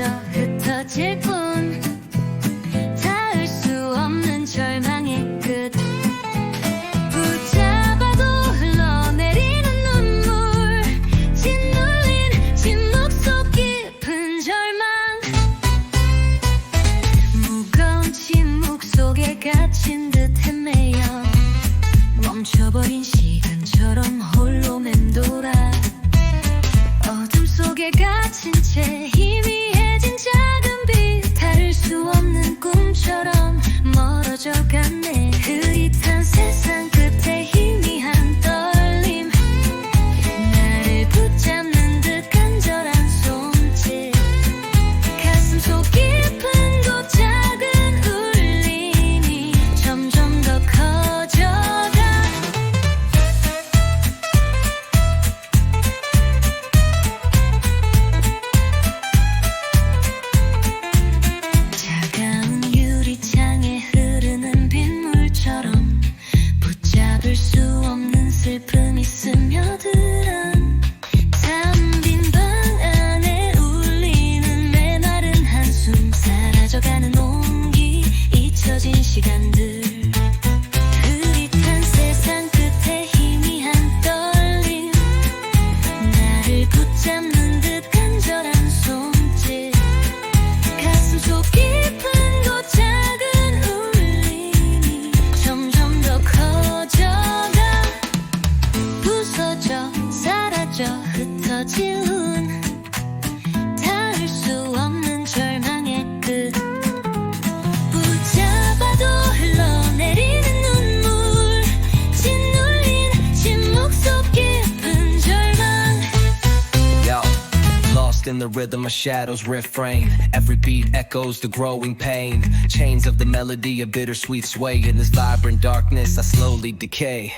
사라져 흩어질 뿐. 닿을 수 없는 절망의 끝. 붙잡아도 흘러내리는 눈물. 짓눌린 침묵 속 깊은 절망. 무거운 침묵 속에 갇힌 듯 헤매여. 멈춰버린 시간처럼 홀로 맴돌아. 어둠 속에 갇힌 채 멀어져 갔네 Sen lost in the rhythm of shadows refrain. Every beat echoes the growing pain. Chains of the melody, a bittersweet sway. In this vibrant darkness, I slowly decay.